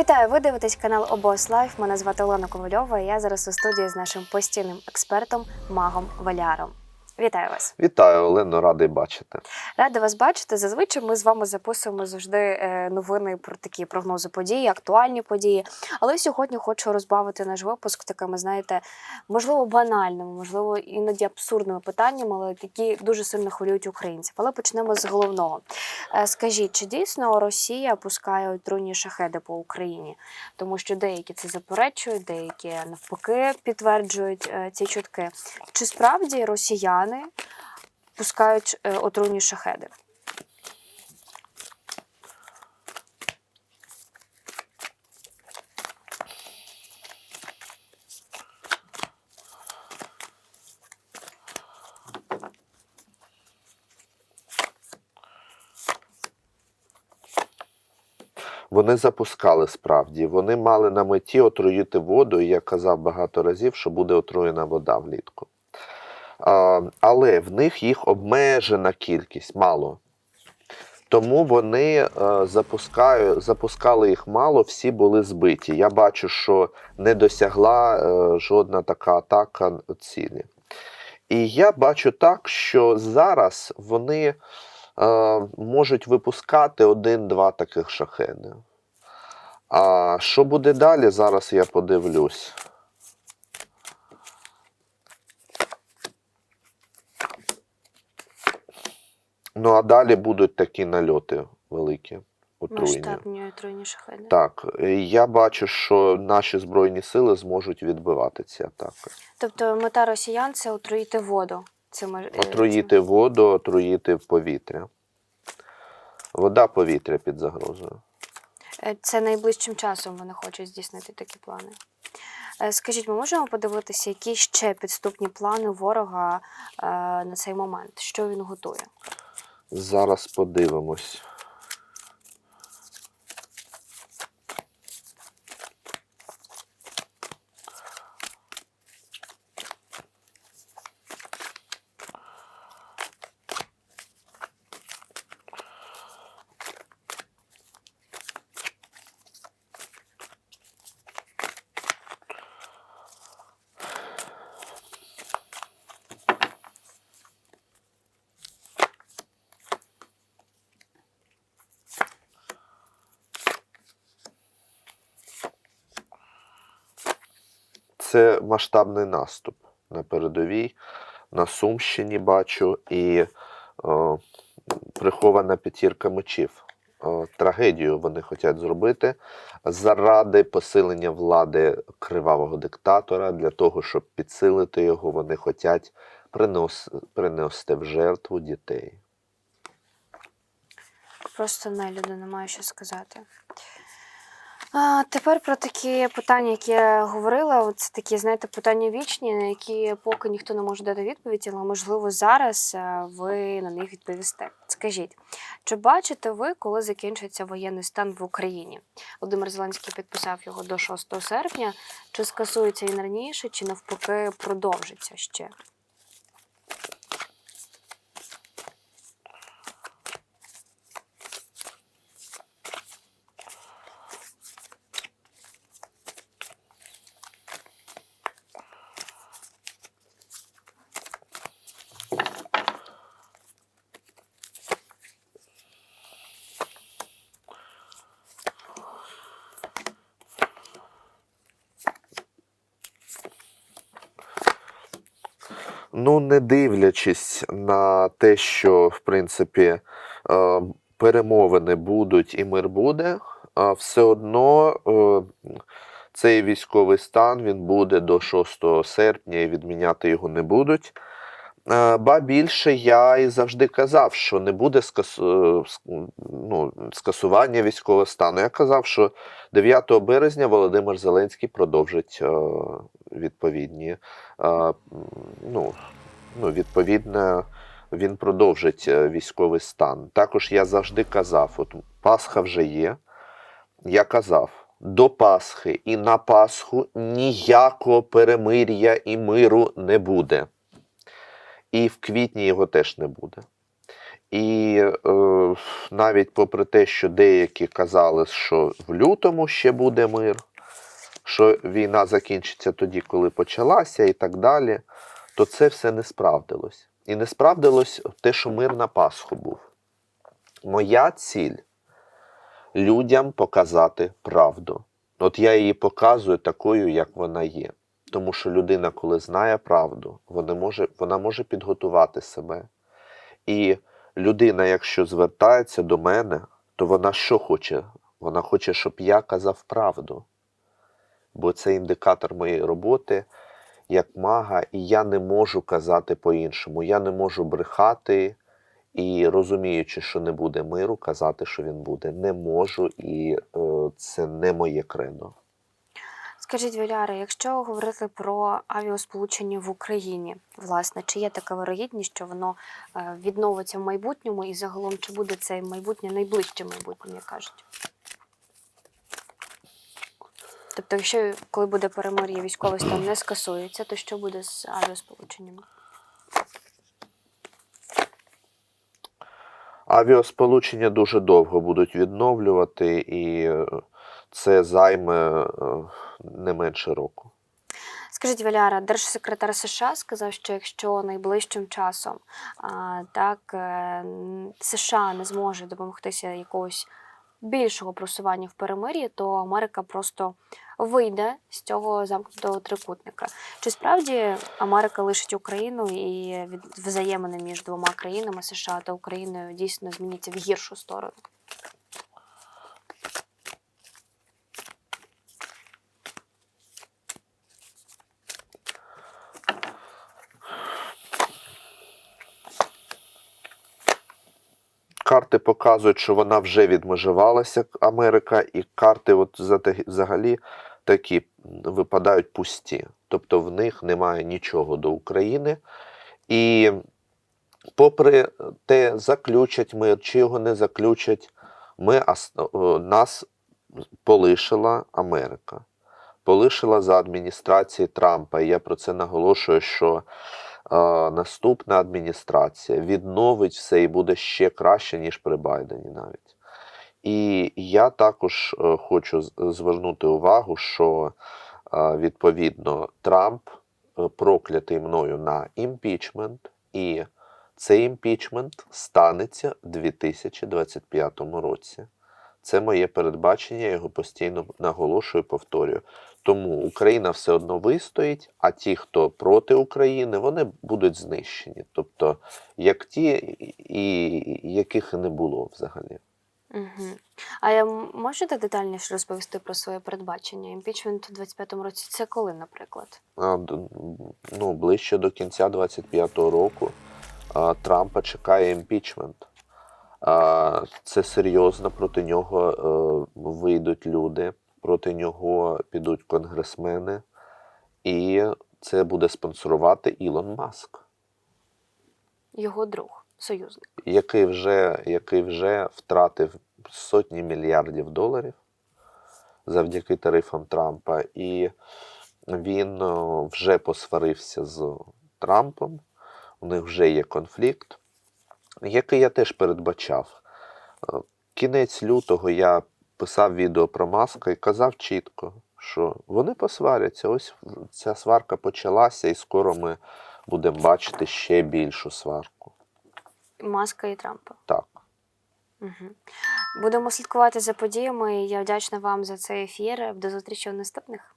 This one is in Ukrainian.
Вітаю! Ви дивитесь канал Обос Лайф. Мене звати Олена Ковальова. Я зараз у студії з нашим постійним експертом Магом Валяром. Вітаю вас! Вітаю, Олено, радий бачити. Рада вас бачити. Зазвичай ми з вами записуємо завжди е, новини про такі прогнози подій, актуальні події. Але сьогодні хочу розбавити наш випуск такими, знаєте, можливо, банальними, можливо, іноді абсурдними питаннями, але які дуже сильно хвилюють українців. Але почнемо з головного. Е, Скажіть, чи дійсно Росія пускає отруйні шахеди по Україні? Тому що деякі це заперечують, деякі навпаки підтверджують е, ці чутки. Чи справді росіяни пускають е, отруйні шахеди? Вони запускали справді. Вони мали на меті отруїти воду, і я казав багато разів, що буде отруєна вода влітку. Але в них їх обмежена кількість, мало. Тому вони е, запускаю, запускали їх мало, всі були збиті. Я бачу, що не досягла е, жодна така атака цілі. І я бачу так, що зараз вони е, можуть випускати один-два таких шахеди. А що буде далі, зараз я подивлюсь. Ну, а далі будуть такі нальоти великі, отруйні. Масштабні отруйні шахеди. Так, я бачу, що наші Збройні сили зможуть відбивати ці атаки. Тобто мета росіян це отруїти воду. Цими, е, Отруїти воду, отруїти повітря. Вода, повітря під загрозою. е, Це найближчим часом вони хочуть здійснити такі плани. Е, Скажіть, ми можемо подивитися, які ще підступні плани ворога на цей момент? Що він готує? Зараз подивимось. Це масштабний наступ на передовій, на Сумщині бачу, і е, прихована п'ятірка мечів. Е, трагедію вони хочуть зробити заради посилення влади кривавого диктатора. Для того, щоб підсилити його, вони хочуть принос, принести в жертву дітей. Просто нелюди, немає що сказати. А, тепер про такі питання, які я говорила. Це такі, знаєте, питання вічні, на які поки ніхто не може дати відповідь, але можливо зараз е, ви на них відповісте. Скажіть, чи бачите ви, коли закінчиться воєнний стан в Україні? Володимир Зеленський підписав його до 6 серпня. Чи скасується він раніше, чи навпаки продовжиться ще? Ну, не дивлячись на те, що в принципі е, перемовини будуть і мир буде, все одно е, цей військовий стан він буде до 6 серпня і відміняти його не будуть. Е, Ба більше я і завжди казав, що не буде скасу... е, ну, скасування військового стану. Я казав, що 9 березня Володимир Зеленський продовжить е, відповідні ну, ну, відповідно, він продовжить військовий стан. Також я завжди казав: от Пасха вже є. Я казав, до Пасхи і на Пасху ніякого перемир'я і миру не буде. І в квітні його теж не буде. І е, навіть попри те, що деякі казали, що в лютому ще буде мир, що війна закінчиться тоді, коли почалася, і так далі, то це все не справдилось. І не справдилось те, що мир на Пасху був. Моя ціль людям показати правду. От я її показую такою, як вона є. Тому що людина, коли знає правду, вона може, вона може підготувати себе. І людина, якщо звертається до мене, то вона що хоче? Вона хоче, щоб я казав правду. Бо це індикатор моєї роботи як мага, і я не можу казати по-іншому. Я не можу брехати і розуміючи, що не буде миру, казати, що він буде. Не можу, і е, це не моє кредо. Скажіть, Віляра, якщо говорити про авіасполучення в Україні, власне, чи є така вирогідність, що воно е, відновиться в майбутньому, і загалом чи буде це майбутнє найближче майбутнє, як кажуть? Тобто, якщо коли буде перемир'я, військовий стан не скасується, то що буде з авіасполученнями? Авіасполучення дуже довго будуть відновлювати, і е, це займе е, не менше року. Скажіть, Валяра, держсекретар США сказав, що якщо найближчим часом так е, США не зможе домогтися якогось більшого просування в перемир'ї, то Америка просто вийде з цього замкнутого трикутника. Чи справді Америка лишить Україну і від взаємини між двома країнами США та Україною дійсно зміняться в гіршу сторону? Карти показують, що вона вже відмежувалася Америка, і карти, от взагалі, такі випадають пусті. Тобто в них немає нічого до України. І попри те, заключать мир чи його не заключать, ми, нас полишила Америка. Полишила за адміністрації Трампа. І я про це наголошую, що наступна адміністрація відновить все і буде ще краще, ніж при Байдені навіть. І я також е, хочу звернути увагу, що е, відповідно Трамп е, проклятий мною на імпічмент, і цей імпічмент станеться в 2025 році. Це моє передбачення, я його постійно наголошую, повторюю. Тому Україна все одно вистоїть, а ті, хто проти України, вони будуть знищені. Тобто, як ті, і яких не було взагалі. Угу. А я можете детальніше розповісти про своє передбачення? Імпічмент у 25-му році це коли, наприклад? А, ну, ближче до кінця 25-го року а, Трампа чекає імпічмент. А, це серйозно, проти нього е, вийдуть люди, проти нього підуть конгресмени, і це буде спонсорувати Ілон Маск, Його друг, союзник. який вже, який вже втратив сотні мільярдів доларів завдяки тарифам Трампа. І він вже посварився з Трампом. У них вже є конфлікт, який я теж передбачав. Кінець лютого я писав відео про Маска і казав чітко, що вони посваряться. Ось ця сварка почалася, і скоро ми будемо бачити ще більшу сварку. Маска і Трампа. Так. Угу. Будемо слідкувати за подіями. Я вдячна вам за цей ефір. До зустрічі у наступних.